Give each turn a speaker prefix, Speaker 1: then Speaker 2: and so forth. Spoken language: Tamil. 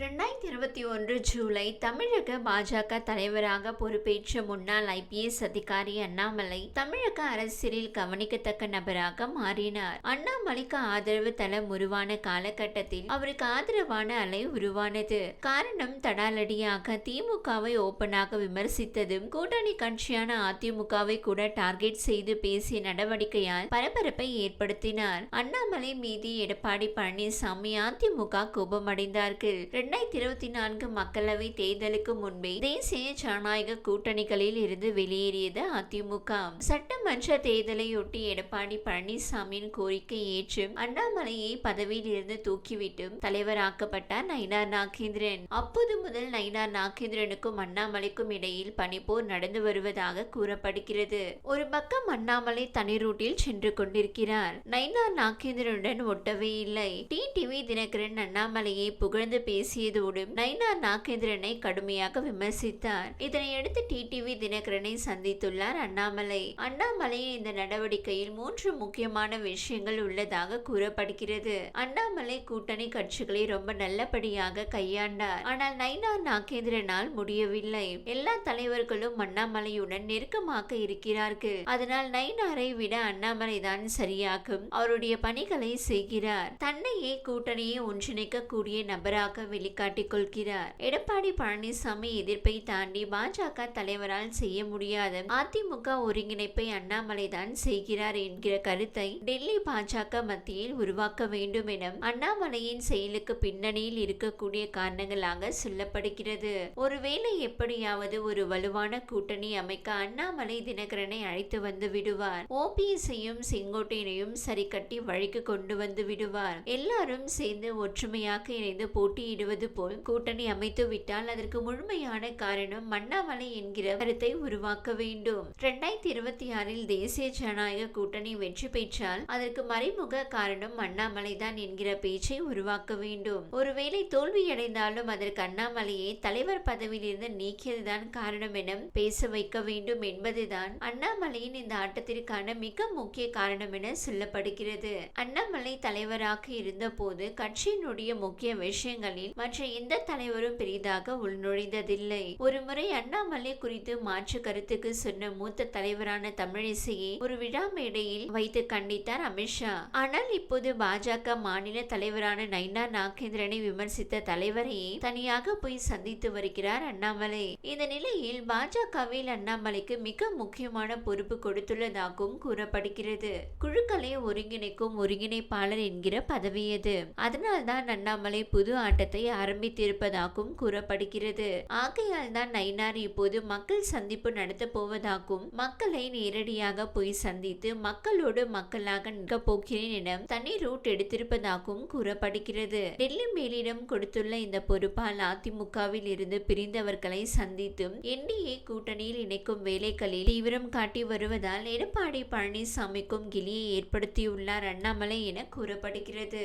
Speaker 1: ரெண்டாயிரத்தி இருபத்தி ஒன்று ஜூலை தமிழக பாஜக தலைவராக பொறுப்பேற்ற முன்னாள் ஐபிஎஸ் அதிகாரி அண்ணாமலை தமிழக அரசியலில் கவனிக்கத்தக்க நபராக மாறினார். அண்ணாமலைக்கு ஆதரவு தளம் உருவான காலகட்டத்தில் அவருக்கு ஆதரவான அலை உருவானது. காரணம் தடாலடியாக திமுகவை ஓப்பனாக விமர்சித்ததும் கூட்டணி கட்சியான அதிமுகவை கூட டார்கெட் செய்து பேசிய நடவடிக்கையால் பரபரப்பை ஏற்படுத்தினார். அண்ணாமலை மீது எடப்பாடி பழனிசாமி அதிமுக கோபமடைந்தார்கள். இரண்டாயிரத்தி இருபத்தி நான்கு மக்களவை தேர்தலுக்கு முன்பே தேசிய ஜனநாயக கூட்டணிகளில் இருந்து வெளியேறியது அதிமுக. சட்டமன்ற தேர்தலையொட்டி எடப்பாடி பழனிசாமியின் கோரிக்கை ஏற்று அண்ணாமலையை பதவியில் இருந்து தூக்கிவிட்டும் தலைவராக்கப்பட்டார் நயினார் நாகேந்திரன். அப்போது முதல் நயினார் நாகேந்திரனுக்கும் அண்ணாமலைக்கும் இடையில் பனிப்போர் நடந்து வருவதாக கூறப்படுகிறது. ஒரு பக்கம் அண்ணாமலை தனி ரூட்டில் சென்று கொண்டிருக்கிறார். நயினார் நாகேந்திரனுடன் ஒட்டவே இல்லை. டி டிவி தினகரன் அண்ணாமலையை புகழ்ந்து பேசியதோடு நைனா நாகேந்திரனை கடுமையாக விமர்சித்தார். இதனையடுத்து டிடிவி தினகரனை சந்தித்துள்ளார் அண்ணாமலை. அண்ணாமலையின் இந்த நடவடிக்கையில் மூன்று முக்கியமான விஷயங்கள் உள்ளதாக கூறப்படுகிறது. அண்ணாமலை கூட்டணி கட்சிகளை ரொம்ப நல்லபடியாக கையாண்டார். ஆனால் நைனா நாகேந்திரனால் முடியவில்லை. எல்லா தலைவர்களும் அண்ணாமலையுடன் நெருக்கமாக இருக்கிறார்கள். அதனால் நைனாரை விட அண்ணாமலை தான் சரியாகும். அவருடைய பணிகளை செய்கிறார். தன்னையே கூட்டணியை ஒன்றிணைக்கக்கூடிய நபராக வெளி சுட்டிக்காட்டிக் கொள்கிறார் எடப்பாடி பழனிசாமி எதிர்ப்பை தாண்டி பாஜக தலைவரால் செய்ய முடியாத அதிமுக ஒருங்கிணைப்பை அண்ணாமலை தான் செய்கிறார் என்கிற கருத்தை டெல்லி பாஜக மத்தியில் உருவாக்க வேண்டும் என அண்ணாமலையின் செயலுக்கு பின்னணியில் இருக்கக்கூடிய காரணங்களாக சொல்லப்படுகிறது. ஒருவேளை எப்படியாவது ஒரு வலுவான கூட்டணி அமைக்க அண்ணாமலை தினகரனை அழைத்து வந்து விடுவார். ஓபிஎஸ்ஐயும் செங்கோட்டையனையும் சரி கட்டி வழிக்கு கொண்டு வந்து விடுவார். எல்லாரும் சேர்ந்து ஒற்றுமையாக இணைந்து போட்டியிடுவது போல் கூட்டணி அமைத்து விட்டால் அதற்கு முழுமையான காரணம் மண்ணாமலை என்கிற கருத்தை உருவாக்க வேண்டும். இரண்டாயிரத்தி இருபத்தி ஆறில் தேசிய ஜனநாயக கூட்டணி வெற்றி பெற்றால் அதற்கு மறைமுக காரணம் அண்ணாமலை தான் என்கிற பேச்சை உருவாக்க வேண்டும். ஒருவேளை தோல்வியடைந்தாலும் அதற்கு அண்ணாமலையை தலைவர் பதவியிலிருந்து நீக்கியதுதான் காரணம் என பேச வைக்க வேண்டும் என்பதுதான் அண்ணாமலையின் இந்த ஆட்டத்திற்கான மிக முக்கிய காரணம் என சொல்லப்படுகிறது. அண்ணாமலை தலைவராக இருந்தபோது கட்சியினுடைய முக்கிய விஷயங்களில் மற்ற எந்த தலைவரும் பெரிதாக உள்நுழைந்ததில்லை. ஒருமுறை அண்ணாமலை குறித்து மாற்று கருத்துக்கு சொன்ன மூத்த தலைவரான தமிழிசையை ஒரு விழா மேடையில் வைத்து கண்டித்தார் அமித்ஷா ஆனால் இப்போது பாஜக மாநில தலைவரான நைனா நாகேந்திரனை விமர்சித்த தலைவரையே தனியாக போய் சந்தித்து வருகிறார் அண்ணாமலை. இந்த நிலையில் பாஜகவில் அண்ணாமலைக்கு மிக முக்கியமான பொறுப்பு கொடுத்துள்ளதாகவும் கூறப்படுகிறது. குழுக்களை ஒருங்கிணைக்கும் ஒருங்கிணைப்பாளர் என்கிற பதவி அது அதனால்தான் அண்ணாமலை புது ஆட்டத்தை ஆரம்பித்திருப்பதாகவும் கூறப்படுகிறது. ஆகையால் தான் நயினார் இப்போது மக்கள் சந்திப்பு நடத்த போவதாகவும் மக்களை நேரடியாக போய் சந்தித்து மக்களோடு மக்களாக நிற்க போகிறேன் என தனி ரூட் எடுத்திருப்பதாகவும் கூறப்படுகிறது. டெல்லி மேலிடம் கொடுத்துள்ள இந்த பொறுப்பால் அதிமுகவில் இருந்து பிரிந்தவர்களை சந்தித்தும் என்டிஏ கூட்டணியில் இணைக்கும் வேலைகளில் தீவிரம் காட்டி வருவதால் எடப்பாடி பழனிசாமிக்கும் கிளியை ஏற்படுத்தியுள்ளார் அண்ணாமலை என கூறப்படுகிறது.